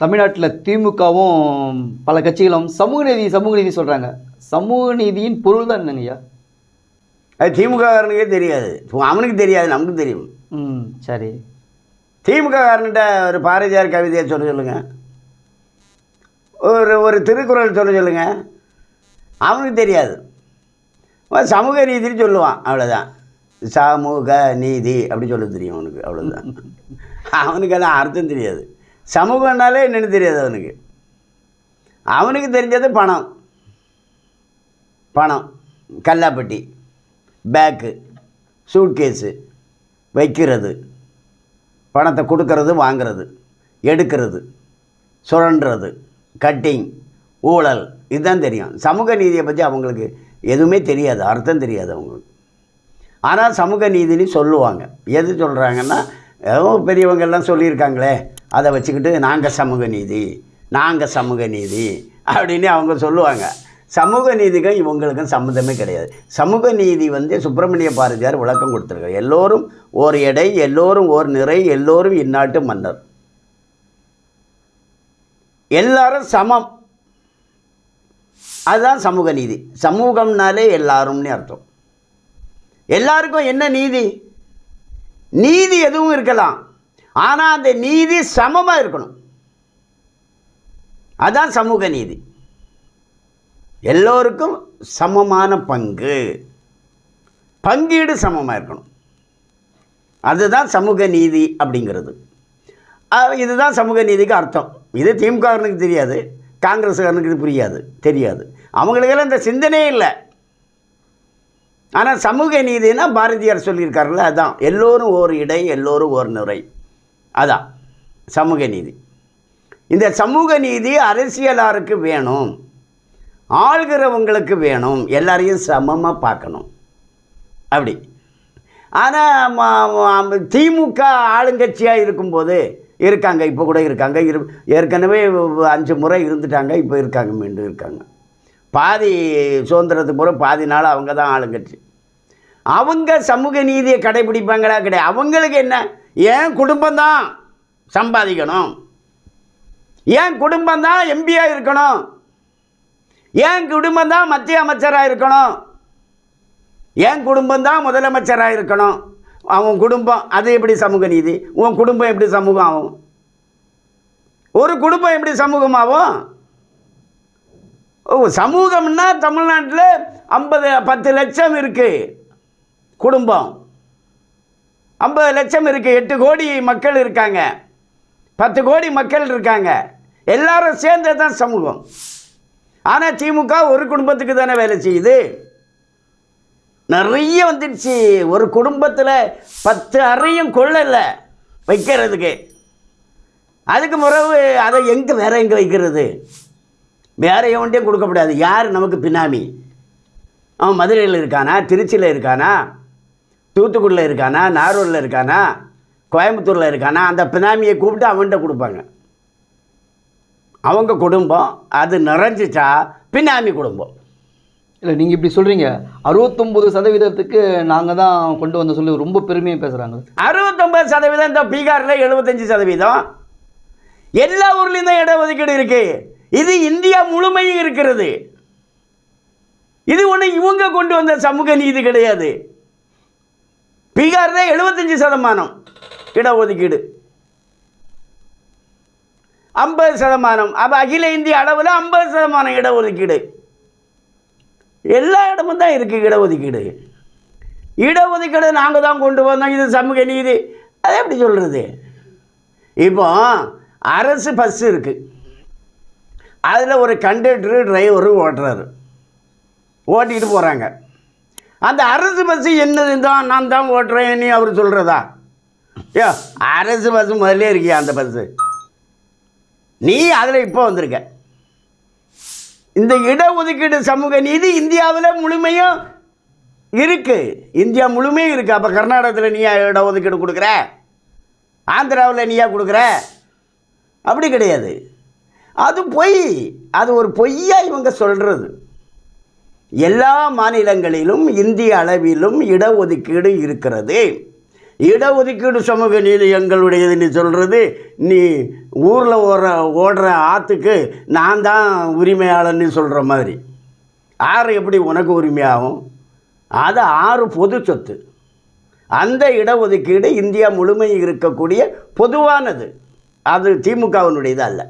தமிழ்நாட்டில் திமுகவும் பல கட்சிகளும் சமூக நீதி சமூக நீதி சொல்கிறாங்க சமூக நீதியின் பொருள் தான் என்னங்கய்யா? அது திமுககாரனுக்கே தெரியாது. அவனுக்கு தெரியாது நமக்கு தெரியும். ம் சரி. திமுககாரன்கிட்ட ஒரு பாரதியார் கவிதையை சொல்ல சொல்லுங்க. ஒரு ஒரு திருக்குறள் சொல்ல சொல்லுங்க. அவனுக்கு தெரியாது. சமூக நீதின்னு சொல்லுவான் அவ்வளோதான் சமூக நீதி அப்படி சொல்ல தெரியும் அவனுக்கு அவ்வளோதான் அவனுக்கு எல்லாம் அர்த்தம் தெரியாது. சமூகம்னாலே என்னென்னு தெரியாது அவனுக்கு. அவனுக்கு தெரிஞ்சது பணம். பணம். கல்லாப்பட்டி. பேக்கு. சூட்கேஸு. வைக்கிறது. பணத்தை கொடுக்கறது வாங்குறது. எடுக்கிறது. சுரண்டுறது. கட்டிங். ஊழல். இதுதான் தெரியும். சமூக நீதியை பற்றி அவங்களுக்கு எதுவுமே தெரியாது. அர்த்தம் தெரியாது அவங்களுக்கு. ஆனால் சமூக நீதினு சொல்லுவாங்க. எது சொல்கிறாங்கன்னா ஏதோ பெரியவங்க எல்லாம் சொல்லியிருக்காங்களே அதை வச்சுக்கிட்டு நாங்கள் சமூக நீதி நாங்கள் சமூக நீதி அப்படின்னு அவங்க சொல்லுவாங்க. சமூக நீதிக்கும் இவங்களுக்கும் சம்மந்தமே கிடையாது. சமூக நீதி வந்து சுப்பிரமணிய பாரதியார் விளக்கம் கொடுத்துருக்காரு. எல்லோரும் ஓர் எடை எல்லோரும் ஓர் நிறை எல்லோரும் இந்நாட்டு மன்னர். எல்லாரும் சமம். அதுதான் சமூக நீதி. சமூகம்னாலே எல்லாரும்னு அர்த்தம். எல்லாருக்கும் என்ன நீதி? நீதி எதுவும் இருக்கலாம். ஆனால் அந்த நீதி சமமாக இருக்கணும். அதுதான் சமூக நீதி. எல்லோருக்கும் சமமான பங்கு. பங்கீடு சமமாக இருக்கணும். அதுதான் சமூக நீதி அப்படிங்கிறது. இதுதான் சமூக நீதிக்கு அர்த்தம். இது திமுகனுக்கு தெரியாது காங்கிரஸ்காரனுக்கு இது புரியாது தெரியாது. அவங்களுக்கெல்லாம் இந்த சிந்தனையே இல்லை. ஆனால் சமூக நீதினா பாரதியார் சொல்லியிருக்காருல்ல அதுதான் எல்லோரும் ஓர் இடை எல்லோரும் ஓர் நுரை. அதான் சமூக நீதி. இந்த சமூக நீதி அரசியலாருக்கு வேணும். ஆள்கிறவங்களுக்கு வேணும். எல்லாரையும் சமமாக பார்க்கணும். அப்படி. ஆனால் திமுக ஆளுங்கட்சியாக இருக்கும்போது இருக்காங்க இப்போ கூட இருக்காங்க. இரு ஏற்கனவே அஞ்சு முறை இருந்துட்டாங்க இப்போ இருக்காங்க மீண்டும் இருக்காங்க. பாதி சுதந்திரத்துக்கு பிறகு பாதி நாள் அவங்க தான் ஆளுங்கட்சி. அவங்க சமூக நீதியை கடைபிடிப்பாங்களா? கிடையாது. அவங்களுக்கு என்ன? ஏன் குடும்பம் தான் சம்பாதிக்கணும்? ஏன் குடும்பந்தான் எம்பியாக இருக்கணும்? ஏன் குடும்பம் தான் மத்திய அமைச்சராக இருக்கணும்? ஏன் குடும்பம் தான் முதலமைச்சராக இருக்கணும்? அவன் குடும்பம் அது எப்படி சமூக நீதி? உன் குடும்பம் எப்படி சமூகம் ஆகும் ஒரு குடும்பம் எப்படி சமூகமாகும்? ஓ சமூகம்னா தமிழ்நாட்டில் ஐம்பது பத்து லட்சம் இருக்குது குடும்பம். ஐம்பது லட்சம் இருக்குது எட்டு கோடி மக்கள் இருக்காங்க. பத்து கோடி மக்கள் இருக்காங்க. எல்லாரும் சேர்ந்தது தான் சமூகம். ஆனால் திமுக ஒரு குடும்பத்துக்கு தானே வேலை செய்யுது. நிறைய வந்துடுச்சு ஒரு குடும்பத்தில் பத்து அறையும் கொள்ளலை வைக்கிறதுக்கு. அதுக்கு முறவு அதை எங்கே வேற எங்கே வைக்கிறது? வேற எவன்ட்டையும் முடியாது. யார் நமக்கு பினாமி அவன் மதுரையில் இருக்கானா? திருச்சியில் இருக்கானா? தூத்துக்குடியில் இருக்கானா நாரூரில் இருக்கானா கோயம்புத்தூரில் இருக்கானா அந்த பினாமியை கூப்பிட்டு அவன்கிட்ட கொடுப்பாங்க. அவங்க குடும்பம் அது நிறைஞ்சிச்சா பினாமி குடும்பம். இல்லை நீங்கள் இப்படி சொல்கிறீங்க அறுபத்தொம்போது சதவீதத்துக்கு நாங்கள் தான் கொண்டு வந்த சொல்லி ரொம்ப பெருமையாக பேசுகிறாங்க அறுபத்தொம்பது சதவீதம் இந்த பீகாரில் எழுபத்தஞ்சு சதவீதம். எல்லா ஊர்லேயும் தான் இடஒதுக்கீடு இருக்கு. இது இந்தியா முழுமையும் இருக்கிறது. இது ஒன்று இவங்க கொண்டு வந்த சமூக நீதி கிடையாது. பீகாரில் எழுபத்தஞ்சு சதமானம் இடஒதுக்கீடு. ஐம்பது சதமானம். அப்போ அகில இந்திய அளவில் ஐம்பது சதமானம் இடஒதுக்கீடு. எல்லா இடமும் தான் இருக்குது இடஒதுக்கீடு. இடஒதுக்கீடு நாங்கள் தான் கொண்டு வந்தோம். இது சமூக நீதி. அதை எப்படி சொல்கிறது இப்போ அரசு பஸ் இருக்குது அதில் ஒரு கண்டக்டரு டிரைவரும் ஓட்டுறாரு. ஓட்டிக்கிட்டு போகிறாங்க அந்த அரசு பஸ்ஸு என்னது தான் நான் தான் ஓட்டுறேன் நீ அவர் சொல்கிறதா ஐயோ அரசு பஸ்ஸு முதல்ல இருக்கியா அந்த பஸ்ஸு நீ அதில் இப்போ வந்திருக்க. இந்த இடஒதுக்கீடு சமூக நீதி இந்தியாவில் முழுமையும் இருக்குது இந்தியா முழுமையும் இருக்குது அப்போ கர்நாடகத்தில் நீயா இடஒதுக்கீடு கொடுக்குற? ஆந்திராவில் நீயா கொடுக்குற? அப்படி கிடையாது. அது பொய். அது ஒரு பொய்யா இவங்க சொல்கிறது எல்லா மாநிலங்களிலும் இந்திய அளவிலும் இடஒதுக்கீடு இருக்கிறது. இடஒதுக்கீடு சமூக நீதி நீ சொல்கிறது நீ ஊரில் ஓடுற ஓடுற ஆற்றுக்கு நான் தான் உரிமையாளன்னு சொல்கிற மாதிரி. ஆறு எப்படி உனக்கு உரிமையாகும்? அது ஆறு பொது சொத்து. அந்த இடஒதுக்கீடு இந்தியா முழுமை இருக்கக்கூடிய பொதுவானது. அது திமுகவினுடையது அல்ல.